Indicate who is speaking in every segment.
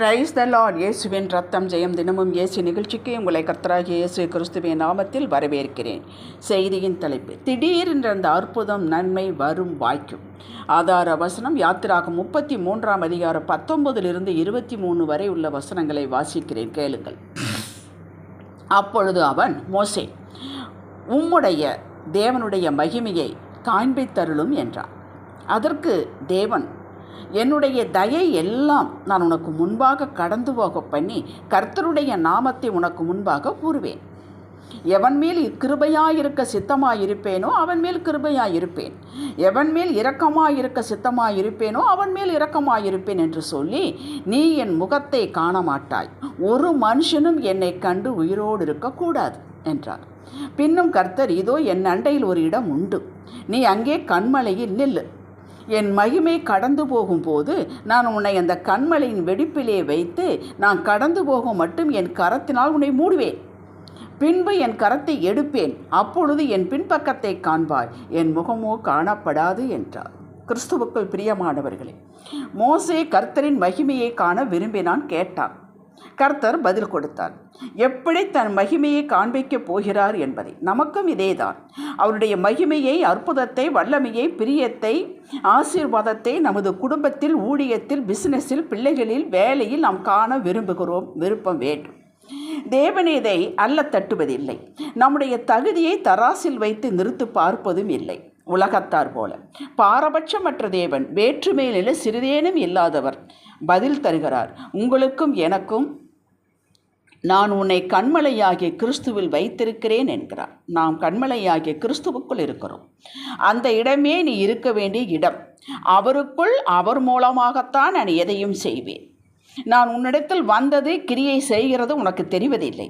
Speaker 1: Praise the Lord இயேசுவின் ரத்தம் ஜெயம் தினமும் இயேசு நிகழ்ச்சிக்கு உங்களை கர்த்தராகிய இயேசு கிறிஸ்துவின் நாமத்தில் வரவேற்கிறேன். செய்தியின் தலைப்பு திடீரென்ற அந்த அற்புதம் நன்மை வரும் வாய்க்கும். ஆதார வசனம் யாத்திராகும் முப்பத்தி மூன்றாம் அதிகாரம் பத்தொன்பதிலிருந்து இருபத்தி மூணு வரை உள்ள வசனங்களை வாசிக்கிறேன். கேளுங்கள். அப்பொழுது அவன் மோசே உம்முடைய தேவனுடைய மகிமையை காண்பித்தருளும் என்றான். அதற்கு தேவன் என்னுடைய தயை எல்லாம் நான் உனக்கு முன்பாக கடந்து போக பண்ணி கர்த்தருடைய நாமத்தை உனக்கு முன்பாக கூறுவேன். எவன் மேல் கிருபையாயிருக்க சித்தமாயிருப்பேனோ அவன் மேல் கிருபையாயிருப்பேன். எவன் மேல் இரக்கமாயிருக்க சித்தமாயிருப்பேனோ அவன் மேல் இரக்கமாயிருப்பேன் என்று சொல்லி நீ என் முகத்தை காண மாட்டாய் ஒரு மனுஷனும் என்னை கண்டு உயிரோடு இருக்கக்கூடாது என்றார். பின்னும் கர்த்தர் இதோ என் அண்டையில் ஒரு இடம் உண்டு. நீ அங்கே கண்மலையில் நில்லு. என் மகிமை கடந்து போகும்போது நான் உன்னை அந்த கண்மலையின் வெடிப்பிலே வைத்து நான் கடந்து போகும் மட்டும் என் கரத்தினால் உன்னை மூடுவேன். பின்பு என் கரத்தை எடுப்பேன். அப்பொழுது என் பின்பக்கத்தை காண்பாய். என் முகமோ காணப்படாது என்றார். கிறிஸ்துவுக்குள் பிரியமானவர்களே மோசே கர்த்தரின் மகிமையை காண விரும்பினான் கேட்டான். கர்த்தர் பதில் கொடுத்தார். எப்படி தன் மகிமையை காண்பிக்கப் போகிறார் என்பதை? நமக்கும் இதேதான். அவருடைய மகிமையை அற்புதத்தை வல்லமையை பிரியத்தை ஆசீர்வாதத்தை நமது குடும்பத்தில் ஊழியத்தில் பிசினஸில் பிள்ளைகளில் வேலையில் நாம் காண விரும்புகிறோம் விருப்பம் வேண்டும். தேவன் இதை அல்ல தட்டுவதில்லை. நம்முடைய தகுதியை தராசில் வைத்து நிறுத்து பார்ப்பதும் இல்லை. உலகத்தார் போல. பாரபட்சமற்ற தேவன் வேற்றுமையில சிறிதேனும் இல்லாதவர். பதில் தருகிறார் உங்களுக்கும் எனக்கும் நான் உன்னை கண்மலையாகிய கிறிஸ்துவில் வைத்திருக்கிறேன் என்கிறார். நாம் கண்மலையாகிய கிறிஸ்துவுக்குள் இருக்கிறோம். அந்த இடமே நீ இருக்க வேண்டிய இடம். அவருக்குள் அவர் மூலமாகத்தான் நான் எதையும் செய்வேன். நான் உன்னிடத்தில் வந்தது கிரியை செய்கிறது உனக்கு தெரிவதில்லை.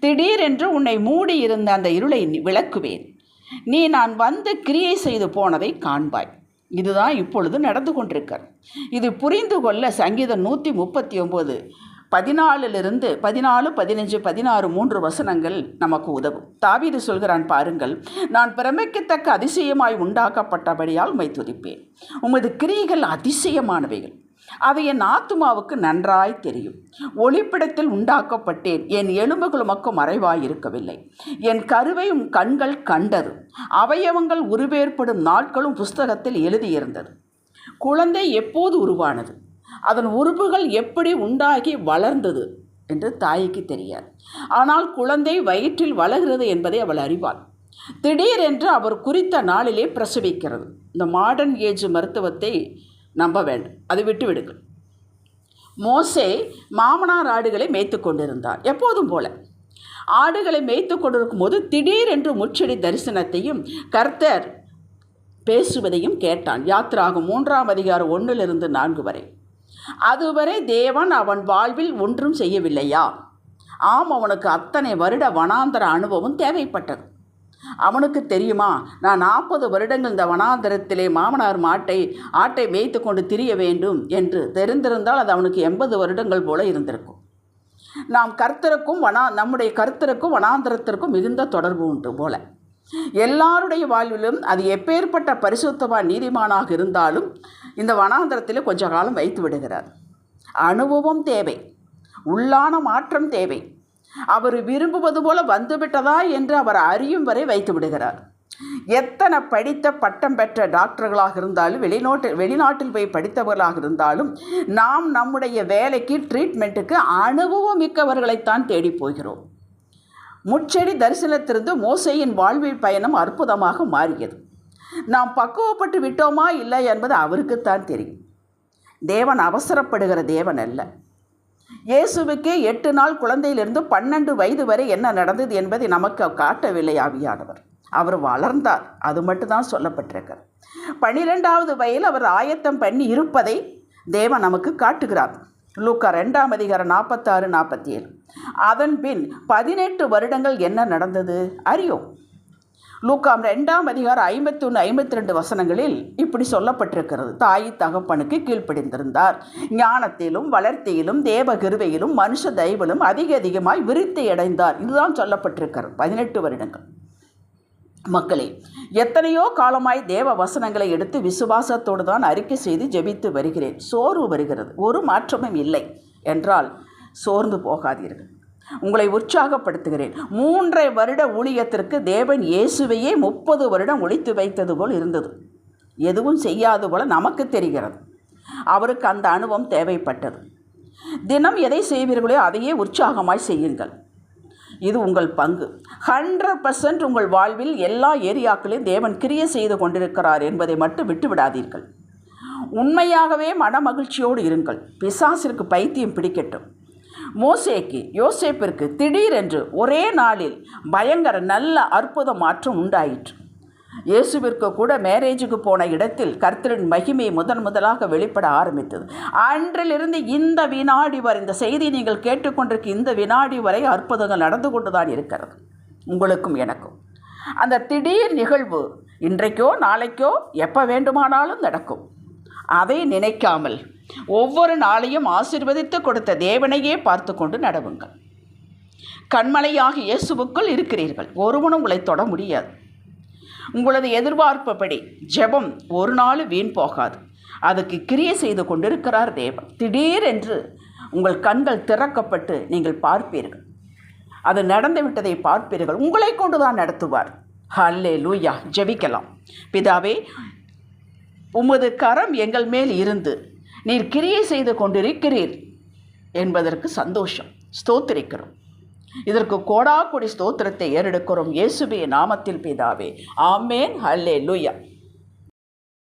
Speaker 1: திடீரென்று உன்னை மூடி இருந்த அந்த இருளை விளக்குவேன். நீ நான் வந்து கிரியை செய்து போனதை காண்பாய். இதுதான் இப்பொழுது நடந்து கொண்டிருக்க இது புரிந்து கொள்ள சங்கீதம் நூற்றி முப்பத்தி ஒம்பது பதினாலிலிருந்து பதினாலு பதினஞ்சு பதினாறு மூன்று வசனங்கள் நமக்கு உதவும். தாவீது சொல்கிறான் பாருங்கள் நான் பிரமிக்கத்தக்க அதிசயமாய் உண்டாக்கப்பட்டபடியால் உமை துதிப்பேன். உமது கிரியைகள் அதிசயமானவைகள். அவை என் ஆத்துமாவுக்கு நன்றாய் தெரியும். ஒளிப்பிடத்தில் உண்டாக்கப்பட்டேன். என் எலும்புகளுமக்கும் மறைவாயிருக்கவில்லை. மறைவாய் இருக்கவில்லை என் கருவையும் கண்கள் கண்டது. அவயவங்கள் உருவேற்படும் நாட்களும் புஸ்தகத்தில் எழுதியிருந்தது. குழந்தை எப்போது உருவானது? அதன் உறுப்புகள் எப்படி உண்டாகி வளர்ந்தது? என்று தாய்க்கு தெரியாது. ஆனால் குழந்தை வயிற்றில் வளர்கிறது என்பதை அவள் அறிவாள். திடீரென்று அவர் குறித்த நாளிலே பிரசவிக்கிறது. இந்த மாடர்ன் ஏஜ் மருத்துவத்தை நம்ப வேண்டும். அதை விட்டு விடுங்கள். மோசே மாமனார் ஆடுகளை மேய்த்து கொண்டிருந்தார். எப்போதும் போல. ஆடுகளை மேய்த்து கொண்டிருக்கும் போது திடீரென்று முச்செடி தரிசனத்தையும் கர்த்தர் பேசுவதையும் கேட்டான். யாத்திராகும் மூன்றாம் அதிகாரம் ஒன்றிலிருந்து நான்கு வரை. அதுவரை தேவன் அவன் வாழ்வில் ஒன்றும் செய்யவில்லையா? ஆம் அவனுக்கு அத்தனை வருட வனாந்தர அனுபவம் தேவைப்பட்டது. அவனுக்கு தெரியுமா? நான் நாற்பது வருடங்கள் இந்த வனாந்தரத்திலே மாமனார் மாட்டை ஆட்டை மேய்த்து கொண்டு திரிய வேண்டும் என்று தெரிந்திருந்தால் அது அவனுக்கு எண்பது வருடங்கள் போல இருந்திருக்கும். நாம் கர்த்தருக்கும் வனா நம்முடைய கர்த்தருக்கும் வனாந்தரத்திற்கும் மிகுந்த தொடர்பு உண்டு போல. எல்லாருடைய வாழ்விலும் அது எப்பேற்பட்ட பரிசுத்தமாக நீதிமானாக இருந்தாலும் இந்த வனாந்தரத்தில் கொஞ்ச காலம் வைத்து விடுகிறார். அனுபவம் தேவை. உள்ளான மாற்றம் தேவை. அவர் விரும்புவது போல வந்துவிட்டதா என்று அவர் அறியும் வரை வைத்து விடுகிறார். எத்தனை படித்த பட்டம் பெற்ற டாக்டர்களாக இருந்தாலும் வெளிநாட்டு வெளிநாட்டில் போய் படித்தவர்களாக இருந்தாலும் நாம் நம்முடைய வேலைக்கு ட்ரீட்மெண்ட்டுக்கு அனுபவம் மிக்கவர்களைத்தான் தேடி போகிறோம். முச்செடி தரிசனத்திலிருந்து மோசையின் வாழ்வில் பயணம் அற்புதமாக மாறியது. நாம் பக்குவப்பட்டு விட்டோமா இல்லை என்பது அவருக்குத்தான் தெரியும். தேவன் அவசரப்படுகிற தேவன் அல்ல. இயேசுவுக்கு எட்டு நாள் குழந்தையிலிருந்து பன்னெண்டு வயது வரை என்ன நடந்தது என்பதை நமக்கு காட்டவில்லை ஆவியானவர். அவர் வளர்ந்தார். அது மட்டும்தான் சொல்லப்பட்டிருக்கிறது. பன்னிரெண்டாவது வயதில் அவர் ஆயத்தம் பண்ணி இருப்பதை தேவன் நமக்கு காட்டுகிறார். லூக்கா ரெண்டாம் அதிகாரம் நாற்பத்தாறு நாற்பத்தி ஏழு அதன் பின் பதினெட்டு வருடங்கள் என்ன நடந்தது? அறியோம். லூக்காம் ரெண்டாம் அதிகாரம் ஐம்பத்தி ஒன்று ஐம்பத்தி ரெண்டு வசனங்களில் இப்படி சொல்லப்பட்டிருக்கிறது. தாய் தகப்பனுக்கு கீழ்ப்படிந்திருந்தார். ஞானத்திலும் வளர்த்தியிலும் தேவ கிருவையிலும் மனுஷ தயவிலும் அதிக அதிகமாய் விருத்தி அடைந்தார். இதுதான் சொல்லப்பட்டிருக்கிறது. பதினெட்டு வருடங்கள். மக்களே எத்தனையோ காலமாய் தேவ வசனங்களை எடுத்து விசுவாசத்தோடு தான் அறிக்கை செய்து ஜெபித்து வருகிறேன். சோர்வு வருகிறது. ஒரு மாற்றமும் இல்லை. என்றால் சோர்ந்து போகாதீர்கள். உங்களை உற்சாகப்படுத்துகிறேன். மூன்றை வருட ஊழியத்திற்கு தேவன் இயேசுவையே முப்பது வருடம் ஒழித்து வைத்தது போல் இருந்தது. எதுவும் செய்யாது போல நமக்கு தெரிகிறது. அவருக்கு அந்த அனுபவம் தேவைப்பட்டது. தினம் எதை செய்வீர்களோ அதையே உற்சாகமாய் செய்யுங்கள். இது உங்கள் பங்கு. ஹண்ட்ரட் பர்சன்ட் உங்கள் வாழ்வில் எல்லா ஏரியாக்களையும் தேவன் கிரியை செய்து கொண்டிருக்கிறார் என்பதை மட்டும் விட்டு விடாதீர்கள் உண்மையாகவே மன மகிழ்ச்சியோடு இருங்கள். பிசாசிற்கு பைத்தியம் பிடிக்கட்டும். மோசேக்கு யோசேப்பிற்கு திடீரென்று ஒரே நாளில் பயங்கர நல்ல அற்புத மாற்றம் உண்டாயிற்று. இயேசுவிற்கு கூட மேரேஜுக்கு போன இடத்தில் கர்த்தரின் மகிமை முதன் முதலாக வெளிப்பட ஆரம்பித்தது. அன்றிலிருந்து இந்த வினாடி வரை இந்த செய்தி நீங்கள் கேட்டுக்கொண்டிருக்க இந்த வினாடி வரை அற்புதங்கள் நடந்து கொண்டு தான் இருக்கிறது. உங்களுக்கும் எனக்கும். அந்த திடீர் நிகழ்வு இன்றைக்கோ நாளைக்கோ எப்போ வேண்டுமானாலும் நடக்கும். அதை நினைக்காமல் ஒவ்வொரு நாளையும் ஆசிர்வதித்து கொடுத்த தேவனையே பார்த்து கொண்டு நடவுங்கள். கண்மலையாக இயேசுவுக்குள் இருக்கிறீர்கள். ஒருவனும் உங்களை தொட முடியாது. உங்களது எதிர்பார்ப்புப்படி ஜெபம் ஒரு நாள் வீண் போகாது. அதுக்கு கிரியை செய்து கொண்டிருக்கிறார் தேவன். திடீரென்று உங்கள் கண்கள் திறக்கப்பட்டு நீங்கள் பார்ப்பீர்கள். அது நடந்து விட்டதை பார்ப்பீர்கள். உங்களை கொண்டு தான் நடத்துவார். ஹல்லே லூயா ஜெபிக்கலாம். பிதாவே உமது கரம் எங்கள் மேல் இருந்து நீர் கிரியை செய்து கொண்டிருக்கிறீர் என்பதற்கு சந்தோஷம். ஸ்தோத்திரிக்கிறோம். இதற்கு கோடா கொடி ஸ்தோத்திரத்தை ஏறெடுக்கிறோம். இயேசுபே நாமத்தில் பிதாவே. ஆமேன். ஹல்லே லூயா